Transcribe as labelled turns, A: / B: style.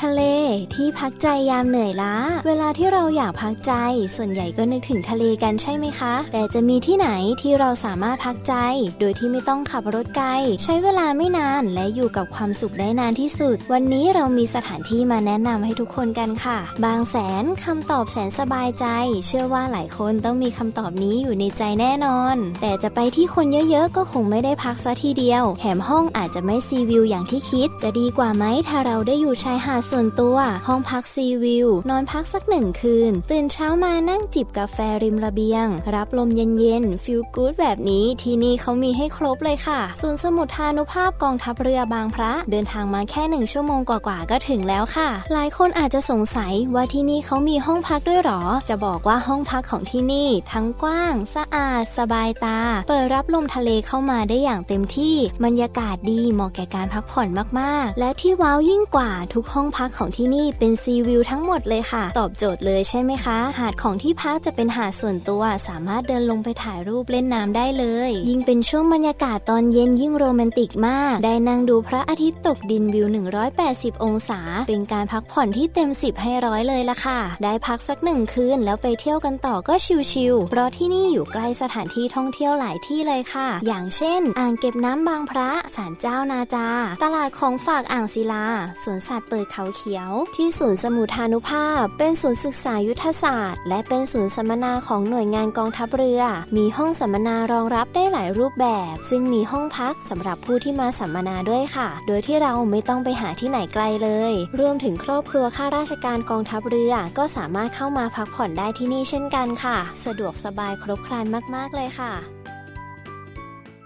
A: ทะเล ที่พักใจยามเหนื่อยล้า เวลาที่เราอยากพักใจ ส่วนใหญ่ก็นึกถึงทะเลกันใช่ไหมคะ แต่จะมีที่ไหนที่เราสามารถพักใจ โดยที่ไม่ต้องขับรถไกล ใช้เวลาไม่นานและอยู่กับความสุขได้นานที่สุด วันนี้เรามีสถานที่มาแนะนำให้ทุกคนกันค่ะ บางแสนคำตอบแสนสบายใจ เชื่อว่าหลายคนต้องมีคำตอบนี้อยู่ในใจแน่นอน แต่จะไปที่คนเยอะๆก็คงไม่ได้พักซะทีเดียวแถมห้องอาจจะไม่ซีวิวอย่างที่คิด จะดีกว่าไหมถ้าเราได้อยู่ชายหาดส่วนตัวห้องพักซีวิวนอนพักสักหนึ่งคืน ตื่นเช้ามานั่งจิบกาแฟริมระเบียง รับลมเย็นๆฟิลกู๊ดแบบนี้ที่นี่เขามีให้ครบเลยค่ะศูนย์สมุทรทานุภาพกองทัพเรือบางพระ เดินทางมาแค่หนึ่งชั่วโมงกว่าๆก็ถึงแล้วค่ะ หลายคนอาจจะสงสัยว่าที่นี่เขามีห้องพักด้วยหรอ จะบอกว่าห้องพักของที่นี่ทั้งกว้าง สะอาด สบายตา เปิดรับลมทะเลเข้ามาได้อย่างเต็มที่ บรรยากาศดีเหมาะแก่การพักผ่อนมากๆ และที่ว้าวยิ่งกว่าทุกห้องพักของที่นี่เป็นซีวิวทั้งหมดเลยค่ะ ตอบโจทย์เลยใช่ไหมคะ หาดของที่พักจะเป็นหาดส่วนตัว สามารถเดินลงไปถ่ายรูปเล่นน้ำได้เลย ยิ่งเป็นช่วงบรรยากาศตอนเย็นยิ่งโรแมนติกมาก ได้นั่งดูพระอาทิตย์ตกดินวิว 180 องศา เป็นการพักผ่อนที่เต็ม 10 ให้ร้อยเลยละค่ะ ได้พักสักหนึ่งคืนแล้วไปเที่ยวกันต่อก็ชิลๆเพราะที่นี่อยู่ใกล้สถานที่ท่องเที่ยวหลายที่เลยค่ะ อย่างเช่น อ่างเก็บน้ำบางพระศาลเจ้านาจา ตลาดของฝากอ่างศิลาสวนสัตว์เปิดเขาเขียวที่ศูนย์สมุทรานุภาพ เป็นศูนย์ศึกษายุทธศาสตร์ และเป็นศูนย์สัมมนาของหน่วยงานกองทัพเรือ มีห้องสัมมนารองรับได้หลายรูปแบบ ซึ่งมีห้องพักสำหรับผู้ที่มาสัมมนาด้วยค่ะ โดยที่เราไม่ต้องไปหาที่ไหนไกลเลย รวมถึงครอบครัวข้าราชการกองทัพเรือ ก็สามารถเข้ามาพักผ่อนได้ที่นี่เช่นกันค่ะ สะดวกสบายครบครันมาก ๆ เลยค่ะ